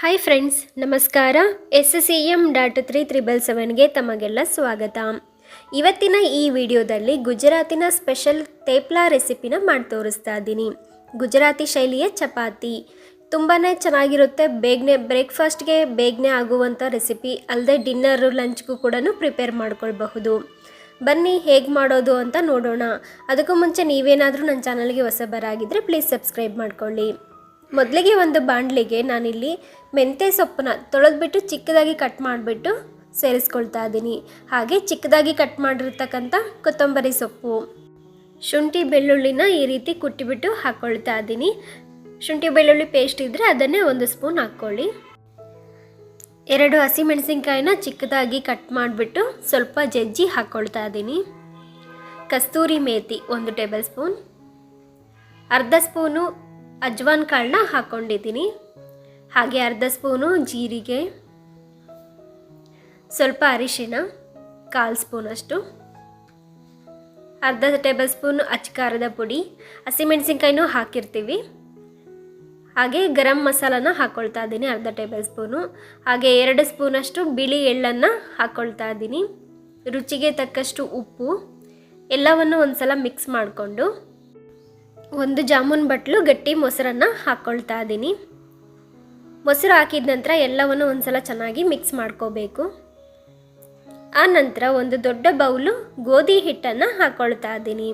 Hi friends ನಮಸ್ಕಾರ. S C M dot three triple ಸೆವೆನ್ಗೆ ತಮಗೆಲ್ಲ ಸ್ವಾಗತ. ಇವತ್ತಿನ ಈ ವಿಡಿಯೋದಲ್ಲಿ ಗುಜರಾತಿನ ಸ್ಪೆಷಲ್ ತೇಪ್ಲಾ ರೆಸಿಪಿನ ಮಾಡಿ ತೋರಿಸ್ತಾ ಇದ್ದೀನಿ. ಗುಜರಾತಿ ಶೈಲಿಯ ಚಪಾತಿ. ತುಂಬಾ ಚೆನ್ನಾಗಿರುತ್ತೆ. ಬೇಗನೆ ಬ್ರೇಕ್ಫಾಸ್ಟ್ಗೆ ಬೇಗನೆ ಆಗುವಂಥ ರೆಸಿಪಿ ಅಲ್ಲದೆ ಡಿನ್ನರು ಲಂಚ್ಗೂ ಕೂಡ ಪ್ರಿಪೇರ್ ಮಾಡ್ಕೊಳ್ಬಹುದು. ಬನ್ನಿ ಹೇಗೆ ಮಾಡೋದು ಅಂತ ನೋಡೋಣ. ಅದಕ್ಕೂ ಮುಂಚೆ ನೀವೇನಾದರೂ ನನ್ನ ಚಾನಲ್ಗೆ ಹೊಸಬರಾಗಿದ್ದರೆ ಪ್ಲೀಸ್ ಸಬ್ಸ್ಕ್ರೈಬ್ ಮಾಡ್ಕೊಳ್ಳಿ. ಮೊದಲಿಗೆ ಒಂದು ಬಾಣಲಿಗೆ ನಾನಿಲ್ಲಿ ಮೆಂತ್ಯ ಸೊಪ್ಪನ್ನ ತೊಳೆದ್ಬಿಟ್ಟು ಚಿಕ್ಕದಾಗಿ ಕಟ್ ಮಾಡಿಬಿಟ್ಟು ಸೇರಿಸ್ಕೊಳ್ತಾ ಇದ್ದೀನಿ. ಹಾಗೆ ಚಿಕ್ಕದಾಗಿ ಕಟ್ ಮಾಡಿರ್ತಕ್ಕಂಥ ಕೊತ್ತಂಬರಿ ಸೊಪ್ಪು, ಶುಂಠಿ ಬೆಳ್ಳುಳ್ಳಿನ ಈ ರೀತಿ ಕುಟ್ಟಿಬಿಟ್ಟು ಹಾಕ್ಕೊಳ್ತಾ ಇದ್ದೀನಿ. ಶುಂಠಿ ಬೆಳ್ಳುಳ್ಳಿ ಪೇಸ್ಟ್ ಇದ್ದರೆ ಅದನ್ನೇ ಒಂದು ಸ್ಪೂನ್ ಹಾಕ್ಕೊಳ್ಳಿ. ಎರಡು ಹಸಿಮೆಣಸಿನ್ಕಾಯಿನ ಚಿಕ್ಕದಾಗಿ ಕಟ್ ಮಾಡಿಬಿಟ್ಟು ಸ್ವಲ್ಪ ಜಜ್ಜಿ ಹಾಕ್ಕೊಳ್ತಾ ಇದ್ದೀನಿ. ಕಸ್ತೂರಿ ಮೇತಿ ಒಂದು ಟೇಬಲ್ ಸ್ಪೂನ್, ಅರ್ಧ ಸ್ಪೂನು ಅಜ್ವಾನ್ ಕಾಳನ್ನ ಹಾಕ್ಕೊಂಡಿದ್ದೀನಿ ಹಾಗೆ ಅರ್ಧ ಸ್ಪೂನು ಜೀರಿಗೆ, ಸ್ವಲ್ಪ ಅರಿಶಿನ, ಕಾಲು ಸ್ಪೂನಷ್ಟು ಅರ್ಧ ಟೇಬಲ್ ಸ್ಪೂನ್ ಅಚ್ಕಾರದ ಪುಡಿ ಹಸಿಮೆಣಸಿನ್ಕಾಯಿನೂ ಹಾಕಿರ್ತೀವಿ. ಹಾಗೆ ಗರಂ ಮಸಾಲಾನ ಹಾಕ್ಕೊಳ್ತಾ ಇದ್ದೀನಿ ಅರ್ಧ ಟೇಬಲ್ ಸ್ಪೂನು. ಹಾಗೆ ಎರಡು ಸ್ಪೂನಷ್ಟು ಬಿಳಿ ಎಳ್ಳನ್ನು ಹಾಕ್ಕೊಳ್ತಾ ಇದ್ದೀನಿ. ರುಚಿಗೆ ತಕ್ಕಷ್ಟು ಉಪ್ಪು, ಎಲ್ಲವನ್ನು ಒಂದು ಸಲ ಮಿಕ್ಸ್ ಮಾಡಿಕೊಂಡು. ಒಂದು ಜಾಮೂನ್ ಬಟ್ಲು ಗಟ್ಟಿ ಮೊಸರನ್ನು ಹಾಕ್ಕೊಳ್ತಾ ಇದ್ದೀನಿ ಮೊಸರು ಹಾಕಿದ ನಂತರ ಎಲ್ಲವನ್ನು ಒಂದ್ಸಲ ಚೆನ್ನಾಗಿ ಮಿಕ್ಸ್ ಮಾಡ್ಕೋಬೇಕು. ಆ ನಂತರ ಒಂದು ದೊಡ್ಡ ಬೌಲು ಗೋಧಿ ಹಿಟ್ಟನ್ನು ಹಾಕ್ಕೊಳ್ತಾ ಇದ್ದೀನಿ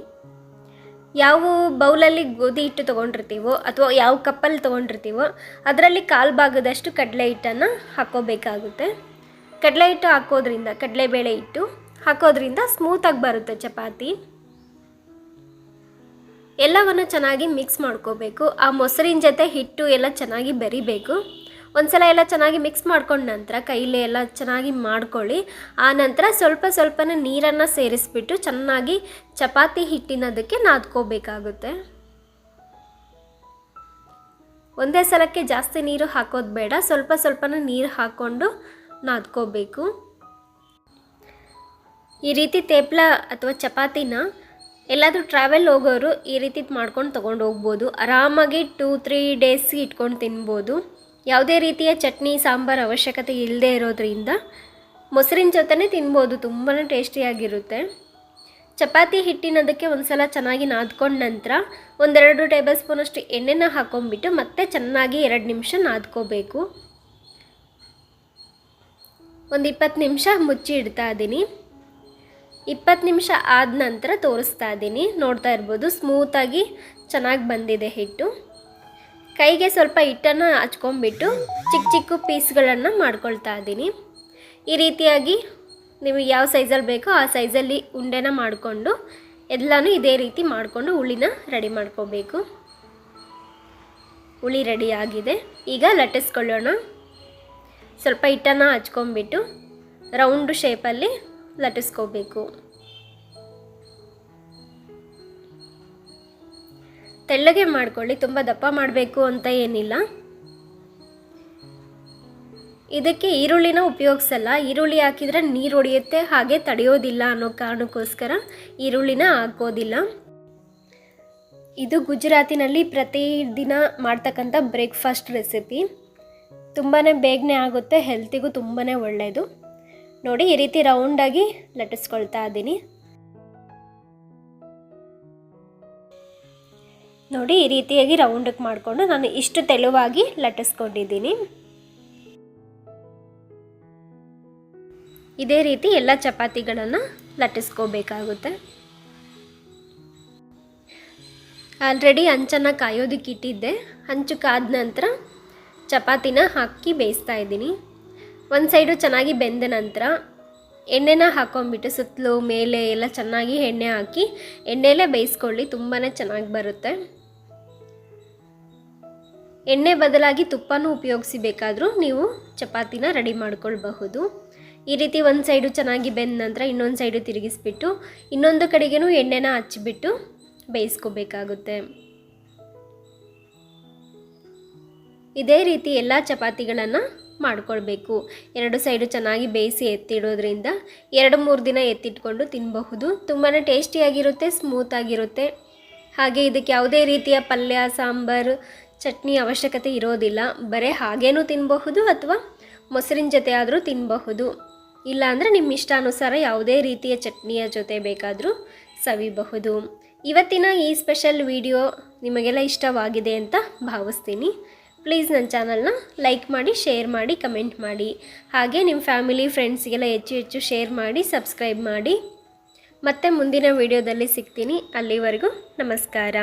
ಯಾವ ಬೌಲಲ್ಲಿ ಗೋಧಿ ಹಿಟ್ಟು ತೊಗೊಂಡಿರ್ತೀವೋ ಅಥವಾ ಯಾವ ಕಪ್ಪಲ್ಲಿ ತೊಗೊಂಡಿರ್ತೀವೋ ಅದರಲ್ಲಿ ಕಾಲು ಭಾಗದಷ್ಟು ಕಡಲೆ ಹಿಟ್ಟನ್ನು ಹಾಕ್ಕೋಬೇಕಾಗುತ್ತೆ. ಕಡಲೆ ಹಿಟ್ಟು ಹಾಕೋದ್ರಿಂದ, ಕಡಲೆಬೇಳೆ ಹಿಟ್ಟು ಹಾಕೋದ್ರಿಂದ ಸ್ಮೂತಾಗಿ ಬರುತ್ತೆ ಚಪಾತಿ. ಎಲ್ಲವನ್ನು ಚೆನ್ನಾಗಿ ಮಿಕ್ಸ್ ಮಾಡ್ಕೋಬೇಕು. ಆ ಮೊಸರಿನ ಜೊತೆ ಹಿಟ್ಟು ಎಲ್ಲ ಚೆನ್ನಾಗಿ ಬೆರಿಬೇಕು. ಒಂದ್ಸಲ ಎಲ್ಲ ಚೆನ್ನಾಗಿ ಮಿಕ್ಸ್ ಮಾಡ್ಕೊಂಡ ನಂತರ ಕೈಲೇ ಎಲ್ಲ ಚೆನ್ನಾಗಿ ಮಾಡ್ಕೊಳ್ಳಿ. ಆ ನಂತರ ಸ್ವಲ್ಪ ಸ್ವಲ್ಪನೇ ನೀರನ್ನು ಸೇರಿಸ್ಬಿಟ್ಟು ಚೆನ್ನಾಗಿ ಚಪಾತಿ ಹಿಟ್ಟಿನದಕ್ಕೆ ನಾದ್ಕೋಬೇಕಾಗುತ್ತೆ. ಒಂದೇ ಸಲಕ್ಕೆ ಜಾಸ್ತಿ ನೀರು ಹಾಕೋದು ಬೇಡ. ಸ್ವಲ್ಪ ಸ್ವಲ್ಪನೇ ನೀರು ಹಾಕ್ಕೊಂಡು ನಾದ್ಕೋಬೇಕು. ಈ ರೀತಿ ತೇಪ್ಲ ಅಥವಾ ಚಪಾತಿನ ಎಲ್ಲಾದರೂ ಟ್ರಾವೆಲ್ ಹೋಗೋರು ಈ ರೀತಿ ಮಾಡ್ಕೊಂಡು ತೊಗೊಂಡು ಹೋಗ್ಬೋದು. ಆರಾಮಾಗಿ ಟೂ ತ್ರೀ ಡೇಸ್ ಇಟ್ಕೊಂಡು ತಿನ್ಬೋದು. ಯಾವುದೇ ರೀತಿಯ ಚಟ್ನಿ, ಸಾಂಬಾರು ಅವಶ್ಯಕತೆ ಇಲ್ಲದೆ ಇರೋದ್ರಿಂದ ಮೊಸರಿನ ಜೊತೆನೇ ತಿನ್ಬೋದು ತುಂಬಾ ಟೇಸ್ಟಿಯಾಗಿರುತ್ತೆ ಚಪಾತಿ ಹಿಟ್ಟಿನದಕ್ಕೆ ಒಂದು ಸಲ ಚೆನ್ನಾಗಿ ನಾದ್ಕೊಂಡ ನಂತರ ಒಂದೆರಡು ಟೇಬಲ್ ಸ್ಪೂನಷ್ಟು ಎಣ್ಣೆನ ಹಾಕೊಂಡ್ಬಿಟ್ಟು ಮತ್ತೆ ಚೆನ್ನಾಗಿ ಎರಡು ನಿಮಿಷ ನಾದ್ಕೋಬೇಕು. ಒಂದು ಇಪ್ಪತ್ತು ನಿಮಿಷ ಮುಚ್ಚಿ ಇಡ್ತಾ ಇದ್ದೀನಿ. ಇಪ್ಪತ್ತು ನಿಮಿಷ ಆದ ನಂತರ ತೋರಿಸ್ತಾ ಇದ್ದೀನಿ. ನೋಡ್ತಾ ಇರ್ಬೋದು ಸ್ಮೂತಾಗಿ ಚೆನ್ನಾಗಿ ಬಂದಿದೆ ಹಿಟ್ಟು. ಕೈಗೆ ಸ್ವಲ್ಪ ಹಿಟ್ಟನ್ನು ಹಚ್ಕೊಂಡ್ಬಿಟ್ಟು ಚಿಕ್ಕ ಚಿಕ್ಕ ಪೀಸ್ಗಳನ್ನು ಮಾಡ್ಕೊಳ್ತಾ ಇದ್ದೀನಿ. ಈ ರೀತಿಯಾಗಿ ನಿಮಗೆ ಯಾವ ಸೈಜಲ್ಲಿ ಬೇಕೋ ಆ ಸೈಜಲ್ಲಿ ಉಂಡೆನ ಮಾಡಿಕೊಂಡು, ಎಲ್ಲನೂ ಇದೇ ರೀತಿ ಮಾಡಿಕೊಂಡು ಹುಳಿನ ರೆಡಿ ಮಾಡ್ಕೋಬೇಕು. ಹುಳಿ ರೆಡಿ ಆಗಿದೆ. ಈಗ ಲಟ್ಟಿಸ್ಕೊಳ್ಳೋಣ. ಸ್ವಲ್ಪ ಹಿಟ್ಟನ್ನು ಹಚ್ಕೊಂಡ್ಬಿಟ್ಟು ರೌಂಡು ಶೇಪಲ್ಲಿ ಲಟ್ಟಿಸ್ಕೋಬೇಕು. ತೆಳ್ಳಗೆ ಮಾಡ್ಕೊಳ್ಳಿ, ತುಂಬ ದಪ್ಪ ಮಾಡಬೇಕು ಅಂತ ಏನಿಲ್ಲ. ಇದಕ್ಕೆ ಈರುಳ್ಳಿನ ಉಪಯೋಗಿಸಲ್ಲ, ಈರುಳ್ಳಿ ಹಾಕಿದರೆ ನೀರು ಹೊಡೆಯುತ್ತೆ, ಹಾಗೆ ತಡೆಯೋದಿಲ್ಲ ಅನ್ನೋ ಕಾರಣಕ್ಕೋಸ್ಕರ ಈರುಳ್ಳಿನ ಹಾಕೋದಿಲ್ಲ ಇದು ಗುಜರಾತಿನಲ್ಲಿ ಪ್ರತಿದಿನ ಮಾಡ್ತಕ್ಕಂಥ ಬ್ರೇಕ್ಫಾಸ್ಟ್ ರೆಸಿಪಿ. ತುಂಬಾ ಬೇಗನೆ ಆಗುತ್ತೆ, ಹೆಲ್ತಿಗೂ ತುಂಬಾ ಒಳ್ಳೆಯದು ನೋಡಿ ಈ ರೀತಿ ರೌಂಡಾಗಿ ಲಟ್ಟಿಸ್ಕೊಳ್ತಾ ಇದ್ದೀನಿ. ನೋಡಿ ಈ ರೀತಿಯಾಗಿ ರೌಂಡಕ್ಕೆ ಮಾಡಿಕೊಂಡು ನಾನು ಇಷ್ಟು ತೆಳುವಾಗಿ ಲಟ್ಟಿಸ್ಕೊಂಡಿದ್ದೀನಿ. ಇದೇ ರೀತಿ ಎಲ್ಲ ಚಪಾತಿಗಳನ್ನು ಲಟ್ಟಿಸ್ಕೋಬೇಕಾಗುತ್ತೆ. ಆಲ್ರೆಡಿ ಹಂಚನ್ನು ಕಾಯೋದಕ್ಕಿಟ್ಟಿದ್ದೆ ಹಂಚು ಕಾದ ನಂತರ ಚಪಾತಿನ ಹಾಕಿ ಬೇಯಿಸ್ತಾ ಇದ್ದೀನಿ. ಒಂದು ಸೈಡು ಚೆನ್ನಾಗಿ ಬೆಂದ ನಂತರ ಎಣ್ಣೆನ ಹಾಕೊಂಡ್ಬಿಟ್ಟು ಸುತ್ತಲೂ ಮೇಲೆ ಎಲ್ಲ ಚೆನ್ನಾಗಿ ಎಣ್ಣೆ ಹಾಕಿ ಎಣ್ಣೆಲೇ ಬೇಯಿಸ್ಕೊಳ್ಳಿ ತುಂಬಾ ಚೆನ್ನಾಗಿ ಬರುತ್ತೆ. ಎಣ್ಣೆ ಬದಲಾಗಿ ತುಪ್ಪನೂ ಉಪಯೋಗಿಸಿ ಬೇಕಾದರೂ ನೀವು ಚಪಾತಿನ ರೆಡಿ ಮಾಡ್ಕೊಳ್ಬಹುದು. ಈ ರೀತಿ ಒಂದು ಸೈಡು ಚೆನ್ನಾಗಿ ಬೆಂದ ನಂತರ ಇನ್ನೊಂದು ಸೈಡು ತಿರುಗಿಸ್ಬಿಟ್ಟು ಇನ್ನೊಂದು ಕಡೆಗೇನು ಎಣ್ಣೆನ ಹಚ್ಚಿಬಿಟ್ಟು ಬೇಯಿಸ್ಕೋಬೇಕಾಗುತ್ತೆ. ಇದೇ ರೀತಿ ಎಲ್ಲ ಚಪಾತಿಗಳನ್ನು ಮಾಡಿಕೊಳ್ಬೇಕು. ಎರಡು ಸೈಡು ಚೆನ್ನಾಗಿ ಬೇಯಿಸಿ ಎತ್ತಿಡೋದ್ರಿಂದ ಎರಡು ಮೂರು ದಿನ ಎತ್ತಿಟ್ಕೊಂಡು ತಿನ್ನಬಹುದು ತುಂಬಾ ಟೇಸ್ಟಿಯಾಗಿರುತ್ತೆ ಸ್ಮೂತಾಗಿರುತ್ತೆ ಹಾಗೆ ಇದಕ್ಕೆ ಯಾವುದೇ ರೀತಿಯ ಪಲ್ಯ, ಸಾಂಬಾರು, ಚಟ್ನಿ ಅವಶ್ಯಕತೆ ಇರೋದಿಲ್ಲ. ಬರೀ ಹಾಗೇನೂ ತಿನ್ನಬಹುದು ಅಥವಾ ಮೊಸರಿನ ಜೊತೆ ಆದರೂ ತಿನ್ನಬಹುದು ಇಲ್ಲಾಂದರೆ ನಿಮ್ಮ ಇಷ್ಟಾನುಸಾರ ಯಾವುದೇ ರೀತಿಯ ಚಟ್ನಿಯ ಜೊತೆ ಬೇಕಾದರೂ ಸವಿಬಹುದು. ಇವತ್ತಿನ ಈ ಸ್ಪೆಷಲ್ ವಿಡಿಯೋ ನಿಮಗೆಲ್ಲ ಇಷ್ಟವಾಗಿದೆ ಅಂತ ಭಾವಿಸ್ತೀನಿ. ಪ್ಲೀಸ್ ನನ್ನ ಚಾನಲ್ನ ಲೈಕ್ ಮಾಡಿ, ಶೇರ್ ಮಾಡಿ, ಕಮೆಂಟ್ ಮಾಡಿ. ಹಾಗೆ ನಿಮ್ಮ ಫ್ಯಾಮಿಲಿ, ಫ್ರೆಂಡ್ಸ್ಗೆಲ್ಲ ಹೆಚ್ಚು ಹೆಚ್ಚು ಶೇರ್ ಮಾಡಿ, ಸಬ್ಸ್ಕ್ರೈಬ್ ಮಾಡಿ. ಮತ್ತೆ ಮುಂದಿನ ವಿಡಿಯೋದಲ್ಲಿ ಸಿಗ್ತೀನಿ. ಅಲ್ಲಿವರೆಗೂ ನಮಸ್ಕಾರ.